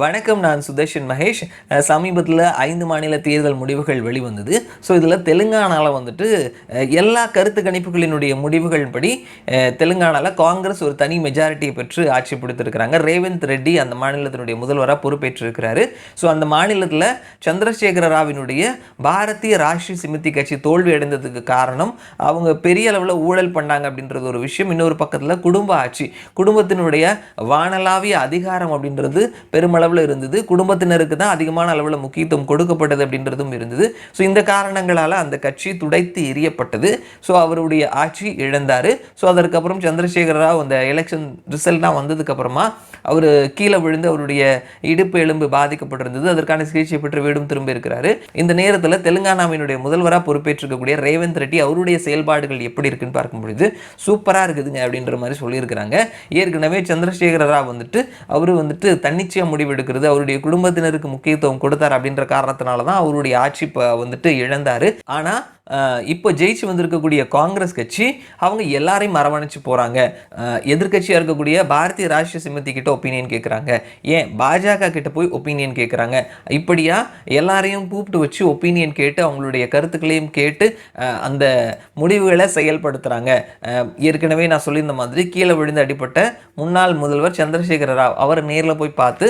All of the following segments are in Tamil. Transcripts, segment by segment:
வணக்கம் நான் சுதர்ஷன் மகேஷ். சமீபத்தில் ஐந்து மாநில தேர்தல் முடிவுகள் வெளிவந்தது. ஸோ இதில் தெலுங்கானாவில் வந்துட்டு எல்லா கருத்து கணிப்புகளினுடைய முடிவுகள் படி தெலுங்கானாவில் காங்கிரஸ் ஒரு தனி மெஜாரிட்டியை பெற்று ஆட்சி பிடித்திருக்கிறாங்க. ரேவந்த் ரெட்டி அந்த மாநிலத்தினுடைய முதல்வராக பொறுப்பேற்றிருக்கிறாரு. ஸோ அந்த மாநிலத்தில் சந்திரசேகர ராவினுடைய பாரதிய ராஷ்டிரிய சிமித்தி கட்சி தோல்வி அடைந்ததுக்கு காரணம் அவங்க பெரிய அளவில் ஊழல் பண்ணாங்க அப்படின்றது ஒரு விஷயம். இன்னொரு பக்கத்தில் குடும்ப ஆட்சி குடும்பத்தினுடைய வானளாவிய அதிகாரம் அப்படின்றது அளவில் இருந்தது. குடும்பத்தினருக்கு தான் அதிகமான அளவில் முக்கியத்துவம் கொடுக்கப்பட்டது அப்படின்றதும் இருந்தது. ஸோ இந்த காரணங்களால் அந்த கட்சி துடைத்து எரியப்பட்டது ஸோ அவருடைய ஆட்சி இழந்தார். ஸோ அதற்கப்புறம் சந்திரசேகர ராவ் அந்த எலெக்ஷன் ரிசல்ட்லாம் வந்ததுக்கப்புறமா அவர் கீழே விழுந்து அவருடைய இடுப்பு எலும்பு பாதிக்கப்பட்டிருந்தது. அதற்கான சிகிச்சை பெற்று வீடும் திரும்பி இருக்கிறாரு. இந்த நேரத்தில் தெலுங்கானாவினுடைய முதல்வராக பொறுப்பேற்றிருக்கக்கூடிய ரேவந்த் ரெட்டி அவருடைய செயல்பாடுகள் எப்படி இருக்குன்னு பார்க்கும் பொழுது சூப்பராக இருக்குதுங்க அப்படின்ற மாதிரி சொல்லியிருக்கிறாங்க. ஏற்கனவே சந்திரசேகர ராவ் வந்துட்டு அவர் வந்துட்டு தன்னிச்சையாக முடிவெடுக்கிறது அவருடைய குடும்பத்தினருக்கு முக்கியத்துவம் கொடுத்தார் அப்படின்ற காரணத்தினால தான் அவருடைய ஆட்சி இப்போ வந்துட்டு இழந்தார். ஆனால் இப்போ ஜெயிச்சு வந்திருக்கக்கூடிய காங்கிரஸ் கட்சி அவங்க எல்லாரையும் அரவணைச்சு போகிறாங்க எதிர்கட்சியாக இருக்கக்கூடிய பாரதிய ராஷ்டிரிய சிமத்தி கிட்ட ஒப்பீனியன் கேட்குறாங்க ஏன்? பாஜக கிட்ட போய் ஒப்பீனியன் கேட்குறாங்க இப்படியா? எல்லாரையும் கூப்பிட்டு வச்சு ஒப்பீனியன் கேட்டு அவங்களுடைய கருத்துக்களையும் கேட்டு அந்த முடிவுகளை செயல்படுத்துகிறாங்க ஏற்கனவே நான் சொல்லியிருந்த மாதிரி கீழே விழுந்து அடிப்பட்ட முன்னாள் முதல்வர் சந்திரசேகர ராவ் அவர் நேரில் போய் பார்த்து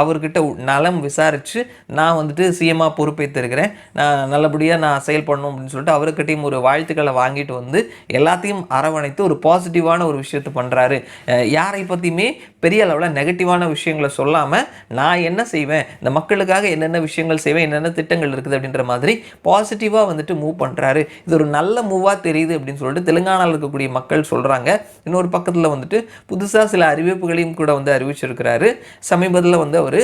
அவர்கிட்ட நலம் விசாரித்து நான் வந்துட்டு சிஎம்மாக பொறுப்பேற்றிருக்கிறேன் நான் நல்லபடியாக நான் செயல்படணும் அப்படின்னு சொல்லிட்டு அவர்கிட்டையும் ஒரு வாழ்த்துக்களை வாங்கிட்டு வந்து எல்லாத்தையும் அரவணைத்து ஒரு பாசிட்டிவான ஒரு விஷயத்தை பண்ணுறாரு யாரை பற்றியுமே பெரிய அளவில் நெகட்டிவான விஷயங்களை சொல்லாமல் நான் என்ன செய்வேன்? இந்த மக்களுக்காக என்னென்ன விஷயங்கள் செய்வேன்? என்னென்ன திட்டங்கள் இருக்குது? அப்படின்ற மாதிரி பாசிட்டிவாக வந்துட்டு மூவ் பண்ணுறாரு இது ஒரு நல்ல மூவாக தெரியுது அப்படின்னு சொல்லிட்டு தெலுங்கானாவில் இருக்கக்கூடிய மக்கள் சொல்கிறாங்க இன்னொரு பக்கத்தில் வந்துட்டு புதுசாக சில அறிவிப்புகளையும் கூட வந்து அறிவிச்சிருக்கிறாரு. சமீபத்தில் வந்து அவர்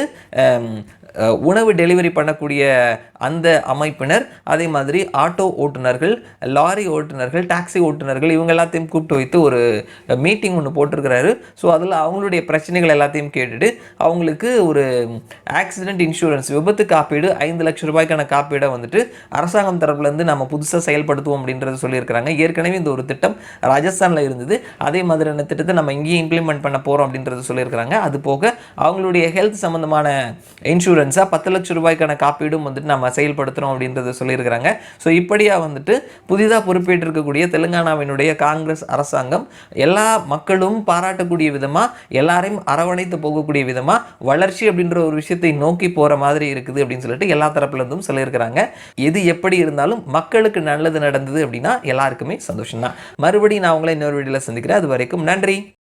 உணவு டெலிவரி பண்ணக்கூடிய அந்த அமைப்பினர் அதே மாதிரி ஆட்டோ ஓட்டுநர்கள் லாரி ஓட்டுநர்கள் டாக்ஸி ஓட்டுநர்கள் இவங்க எல்லாத்தையும் கூப்பிட்டு வைத்து ஒரு மீட்டிங் ஒன்று போட்டிருக்கிறாரு. ஸோ அதில் அவங்களுடைய பிரச்சனை பிரச்சனைகள் எல்லாத்தையும் கேட்டுட்டு அவங்களுக்கு ஒரு ஆக்சிடென்ட் இன்சூரன்ஸ் விபத்து காப்பீடு ஐந்து லட்சம் ரூபாய்க்கான காப்பீடை வந்துட்டு அரசாங்கம் தரப்புலேருந்து நம்ம புதுசாக செயல்படுத்துவோம் அப்படின்றத சொல்லியிருக்கிறாங்க. ஏற்கனவே இந்த ஒரு திட்டம் ராஜஸ்தானில் இருந்தது. அதே மாதிரியான திட்டத்தை நம்ம இங்கேயும் இம்ப்ளிமெண்ட் பண்ண போகிறோம் அப்படின்றத சொல்லியிருக்கிறாங்க. அது போக அவங்களுடைய ஹெல்த் சம்மந்தமான இன்சூரன்ஸாக பத்து லட்சம் ரூபாய்க்கான காப்பீடும் வந்துட்டு நம்ம செயல்படுத்துகிறோம் அப்படின்றத சொல்லியிருக்கிறாங்க. ஸோ இப்படியாக வந்துட்டு புதிதாக பொறுப்பேற்றிருக்கக்கூடிய தெலுங்கானாவினுடைய காங்கிரஸ் அரசாங்கம் எல்லா மக்களும் பாராட்டக்கூடிய விதமாக எல்லாரையும் அரவணைத்து போகக்கூடிய விதமாக வளர்ச்சி அப்படின்ற ஒரு விஷயத்தை நோக்கி போகிற மாதிரி இருக்குது அப்படின்னு சொல்லிட்டு எல்லா தரப்புலேருந்தும் சொல்லியிருக்கிறாங்க. எது எப்படி இருந்தாலும் மக்களுக்கு நல்லது நடந்தது அப்படின்னா எல்லாருக்குமே சந்தோஷம் தான் மறுபடியும் நான் உங்களை இன்னொரு வீடியோவில் சந்திக்கிறேன். அது வரைக்கும் நன்றி.